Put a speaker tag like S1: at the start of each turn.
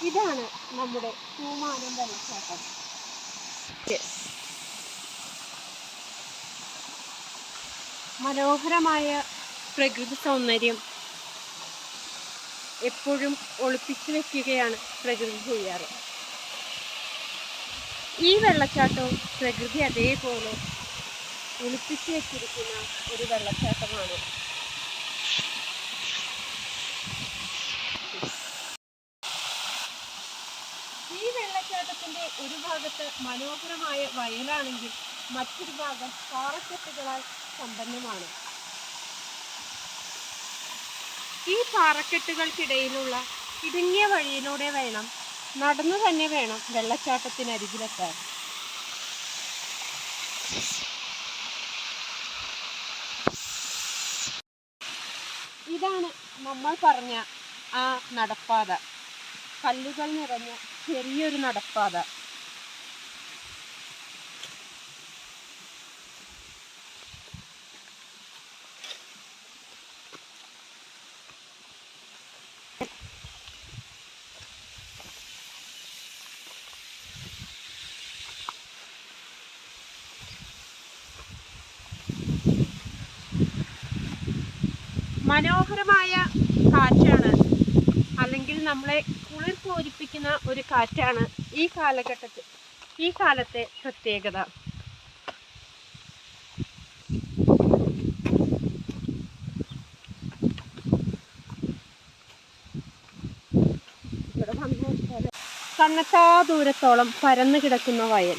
S1: ഇതാണ് നമ്മുടെ പൂമാനം വെള്ളച്ചാട്ടം. മനോഹരമായ പ്രകൃതി സൗന്ദര്യം എപ്പോഴും ഒളിപ്പിച്ചു വെക്കുകയാണ് പ്രകൃതി ചെയ്യാറ്. ഈ വെള്ളച്ചാട്ടവും പ്രകൃതി അതേപോലെ ഒളിപ്പിച്ചു വെച്ചിരിക്കുന്ന ഒരു വെള്ളച്ചാട്ടമാണ് ഈ വെള്ളച്ചാട്ടത്തിന്റെ ഒരു ഭാഗത്ത് മനോഹരമായ വയലാണെങ്കിൽ മറ്റൊരു ഭാഗം പാറക്കെട്ടുകളാൽ സമ്പന്നമാണ്. ഈ പാറക്കെട്ടുകൾക്കിടയിലുള്ള ഇടുങ്ങിയ വഴിയിലൂടെ വേണം നടന്നു തന്നെ വേണം വെള്ളച്ചാട്ടത്തിനരികിലെത്താൻ. ഇതാണ് നമ്മൾ പറഞ്ഞ ആ നടപ്പാത. കല്ലുകൾ നിറഞ്ഞ ചെറിയൊരു നടപ്പാത. മനോഹരമായ കാറ്റാണ്. അല്ലെങ്കിൽ നമ്മളെ കുളിർ പൂരിപ്പിക്കുന്ന ഒരു കാറ്റാണ് ഈ കാലഘട്ടത്തിൽ ഈ കാലത്തെ പ്രത്യേകത. കണ്ണത്താ ദൂരത്തോളം പരന്നു കിടക്കുന്ന വയൽ.